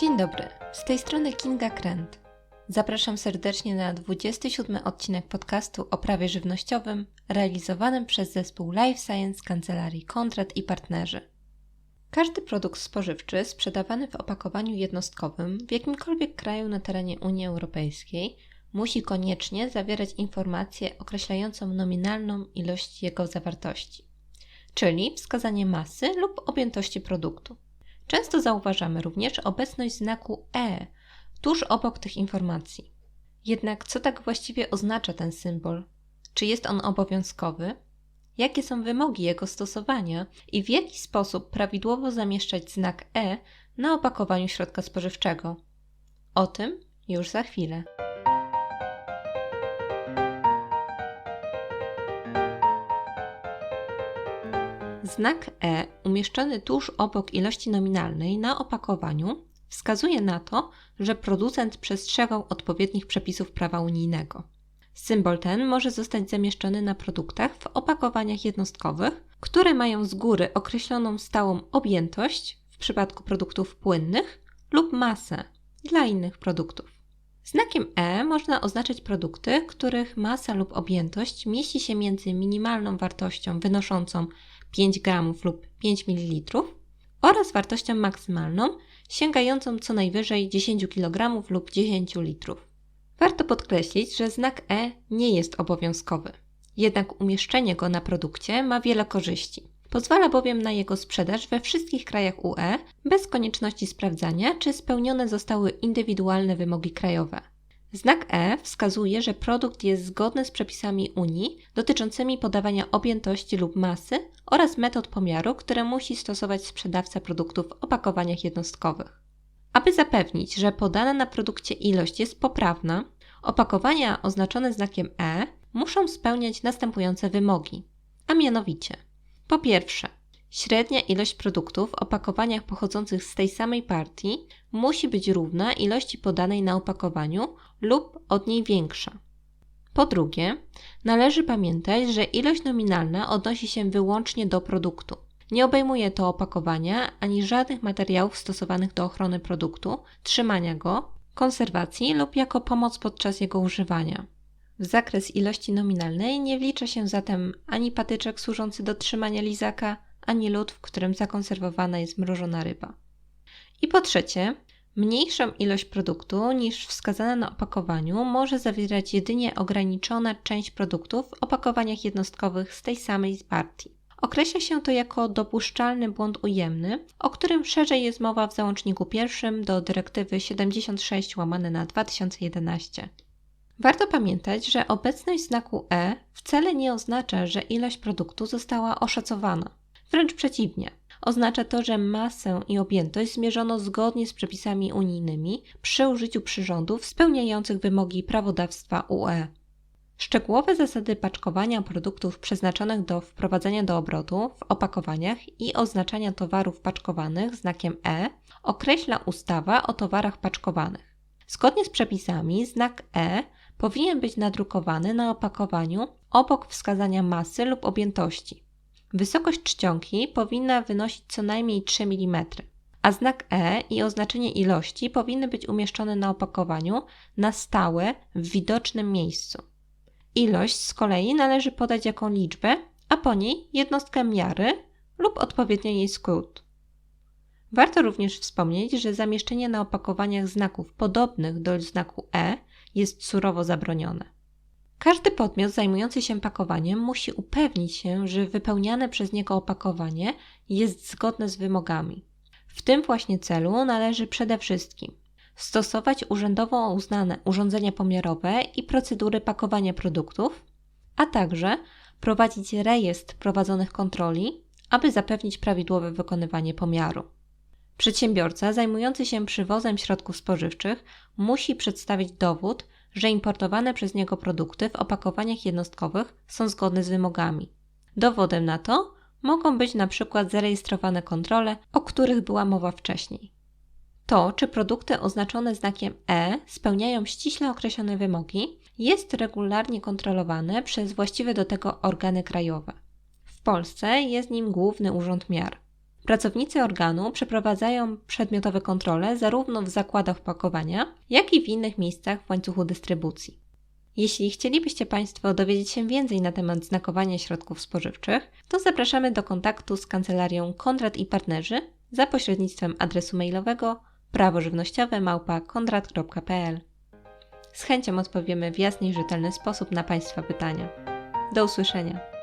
Dzień dobry, z tej strony Kinga Kręt. Zapraszam serdecznie na 27 odcinek podcastu o prawie żywnościowym realizowanym przez zespół Life Science Kancelarii Kontrat i Partnerzy. Każdy produkt spożywczy sprzedawany w opakowaniu jednostkowym w jakimkolwiek kraju na terenie Unii Europejskiej musi koniecznie zawierać informację określającą nominalną ilość jego zawartości, czyli wskazanie masy lub objętości produktu. Często zauważamy również obecność znaku E tuż obok tych informacji. Jednak co tak właściwie oznacza ten symbol? Czy jest on obowiązkowy? Jakie są wymogi jego stosowania i w jaki sposób prawidłowo zamieszczać znak E na opakowaniu środka spożywczego? O tym już za chwilę. Znak E umieszczony tuż obok ilości nominalnej na opakowaniu wskazuje na to, że producent przestrzegał odpowiednich przepisów prawa unijnego. Symbol ten może zostać zamieszczony na produktach w opakowaniach jednostkowych, które mają z góry określoną stałą objętość w przypadku produktów płynnych lub masę dla innych produktów. Znakiem E można oznaczać produkty, których masa lub objętość mieści się między minimalną wartością wynoszącą 5 g lub 5 ml oraz wartością maksymalną sięgającą co najwyżej 10 kg lub 10 litrów. Warto podkreślić, że znak E nie jest obowiązkowy. Jednak umieszczenie go na produkcie ma wiele korzyści. Pozwala bowiem na jego sprzedaż we wszystkich krajach UE bez konieczności sprawdzania, czy spełnione zostały indywidualne wymogi krajowe. Znak E wskazuje, że produkt jest zgodny z przepisami Unii dotyczącymi podawania objętości lub masy oraz metod pomiaru, które musi stosować sprzedawca produktów w opakowaniach jednostkowych. Aby zapewnić, że podana na produkcie ilość jest poprawna, opakowania oznaczone znakiem E muszą spełniać następujące wymogi, a mianowicie: po pierwsze, Średnia ilość produktów w opakowaniach pochodzących z tej samej partii musi być równa ilości podanej na opakowaniu lub od niej większa. Po drugie, należy pamiętać, że ilość nominalna odnosi się wyłącznie do produktu. Nie obejmuje to opakowania ani żadnych materiałów stosowanych do ochrony produktu, trzymania go, konserwacji lub jako pomoc podczas jego używania. W zakres ilości nominalnej nie wlicza się zatem ani patyczek służący do trzymania lizaka, ani lód, w którym zakonserwowana jest mrożona ryba. I po trzecie, mniejszą ilość produktu niż wskazana na opakowaniu może zawierać jedynie ograniczona część produktów w opakowaniach jednostkowych z tej samej partii. Określa się to jako dopuszczalny błąd ujemny, o którym szerzej jest mowa w załączniku pierwszym do dyrektywy 76 łamane na 2011. Warto pamiętać, że obecność znaku E wcale nie oznacza, że ilość produktu została oszacowana. Wręcz przeciwnie. Oznacza to, że masę i objętość zmierzono zgodnie z przepisami unijnymi przy użyciu przyrządów spełniających wymogi prawodawstwa UE. Szczegółowe zasady paczkowania produktów przeznaczonych do wprowadzenia do obrotu w opakowaniach i oznaczania towarów paczkowanych znakiem E określa ustawa o towarach paczkowanych. Zgodnie z przepisami znak E powinien być nadrukowany na opakowaniu obok wskazania masy lub objętości. Wysokość czcionki powinna wynosić co najmniej 3 mm, a znak E i oznaczenie ilości powinny być umieszczone na opakowaniu na stałe w widocznym miejscu. Ilość z kolei należy podać jako liczbę, a po niej jednostkę miary lub odpowiednio jej skrót. Warto również wspomnieć, że zamieszczenie na opakowaniach znaków podobnych do znaku E jest surowo zabronione. Każdy podmiot zajmujący się pakowaniem musi upewnić się, że wypełniane przez niego opakowanie jest zgodne z wymogami. W tym właśnie celu należy przede wszystkim stosować urzędowo uznane urządzenia pomiarowe i procedury pakowania produktów, a także prowadzić rejestr prowadzonych kontroli, aby zapewnić prawidłowe wykonywanie pomiaru. Przedsiębiorca zajmujący się przywozem środków spożywczych musi przedstawić dowód, że importowane przez niego produkty w opakowaniach jednostkowych są zgodne z wymogami. Dowodem na to mogą być na przykład zarejestrowane kontrole, o których była mowa wcześniej. To, czy produkty oznaczone znakiem E spełniają ściśle określone wymogi, jest regularnie kontrolowane przez właściwe do tego organy krajowe. W Polsce jest nim Główny Urząd Miar. Pracownicy organu przeprowadzają przedmiotowe kontrole zarówno w zakładach pakowania, jak i w innych miejscach w łańcuchu dystrybucji. Jeśli chcielibyście Państwo dowiedzieć się więcej na temat znakowania środków spożywczych, to zapraszamy do kontaktu z kancelarią Konrad i Partnerzy za pośrednictwem adresu mailowego prawożywnościowe małpa konrad.pl. Z chęcią odpowiemy w jasny i rzetelny sposób na Państwa pytania. Do usłyszenia.